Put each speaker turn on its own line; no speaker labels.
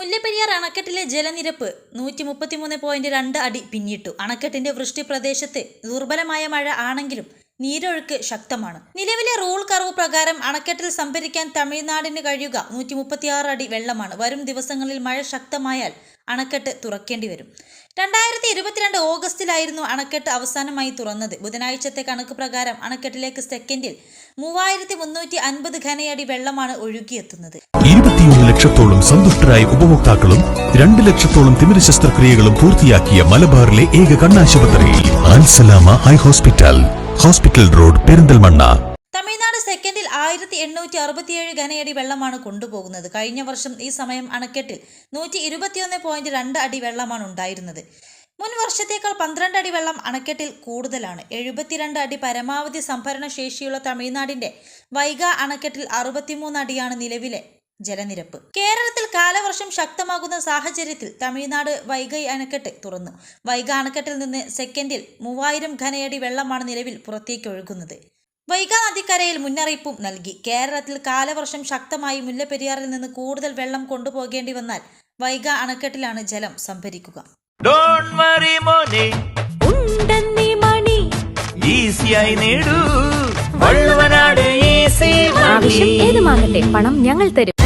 മുല്ലപ്പെരിയാർ അണക്കെട്ടിലെ ജലനിരപ്പ് നൂറ്റി മുപ്പത്തിമൂന്ന് പോയിന്റ് രണ്ട് അടി പിന്നിട്ടു. അണക്കെട്ടിന്റെ വൃഷ്ടി പ്രദേശത്ത് ദുർബലമായ മഴ ആണെങ്കിലും നീരൊഴുക്ക് ശക്തമാണ്. നിലവിലെ റൂൾ കർവ് പ്രകാരം അണക്കെട്ടിൽ സംഭരിക്കാൻ തമിഴ്നാടിന് കഴിയുക നൂറ്റി മുപ്പത്തിയാറ് അടി വെള്ളമാണ്. വരും ദിവസങ്ങളിൽ മഴ ശക്തമായാൽ അണക്കെട്ട് തുറക്കേണ്ടി വരും. രണ്ടായിരത്തി ഇരുപത്തിരണ്ട് ഓഗസ്റ്റിലായിരുന്നു അണക്കെട്ട് അവസാനമായി തുറന്നത്. ബുധനാഴ്ചത്തെ കണക്ക് പ്രകാരം അണക്കെട്ടിലേക്ക് സെക്കൻഡിൽ മൂവായിരത്തി മുന്നൂറ്റി അൻപത് ഘനയടി വെള്ളമാണ് ഒഴുകിയെത്തുന്നത്.
ഇരുപത്തിയൊന്ന് ലക്ഷത്തോളം സന്തുഷ്ടരായ ഉപഭോക്താക്കളും രണ്ട് ലക്ഷത്തോളം തിമിര ശസ്ത്രക്രിയകളും പൂർത്തിയാക്കിയ മലബാറിലെ ഏക കണ്ണാശുപത്രി hospital. Hospital road Perinthalmanna.
Tamil Nadu സെക്കൻഡിൽ ആയിരത്തി എണ്ണൂറ്റി അറുപത്തിയേഴ് ഘനയടി വെള്ളമാണ് കൊണ്ടുപോകുന്നത്. കഴിഞ്ഞ വർഷം ഈ സമയം അണക്കെട്ടിൽ നൂറ്റി ഇരുപത്തിയൊന്ന് പോയിന്റ് രണ്ട് അടി വെള്ളമാണ് ഉണ്ടായിരുന്നത്. മുൻ വർഷത്തേക്കാൾ പന്ത്രണ്ട് അടി വെള്ളം അണക്കെട്ടിൽ കൂടുതലാണ്. എഴുപത്തിരണ്ട് അടി പരമാവധി സംഭരണ ശേഷിയുള്ള തമിഴ്നാടിന്റെ വൈഗ അണക്കെട്ടിൽ അറുപത്തിമൂന്ന് അടിയാണ് നിലവിലെ ജലനിരപ്പ്. കേരളത്തിൽ കാലവർഷം ശക്തമാകുന്ന സാഹചര്യത്തിൽ തമിഴ്നാട് വൈഗൈ അണക്കെട്ട് തുറന്നു. വൈഗ അണക്കെട്ടിൽ നിന്ന് സെക്കൻഡിൽ മൂവായിരം ഘനയടി വെള്ളമാണ് നിലവിൽ പുറത്തേക്ക് ഒഴുകുന്നത്. വൈഗ നദിക്കരയിൽ മുന്നറിയിപ്പും നൽകി. കേരളത്തിൽ കാലവർഷം ശക്തമായി മുല്ലപ്പെരിയാറിൽ നിന്ന് കൂടുതൽ വെള്ളം കൊണ്ടുപോകേണ്ടി വന്നാൽ വൈഗ അണക്കെട്ടിലാണ് ജലം സംഭരിക്കുക.
ഡോണ്ട് വറി മോനെ.
ഉണ്ടെന്നീ മണി.
ഈസിയായി നേടൂ.
ഏതുമാകട്ടെ പണം ഞങ്ങൾ തരും.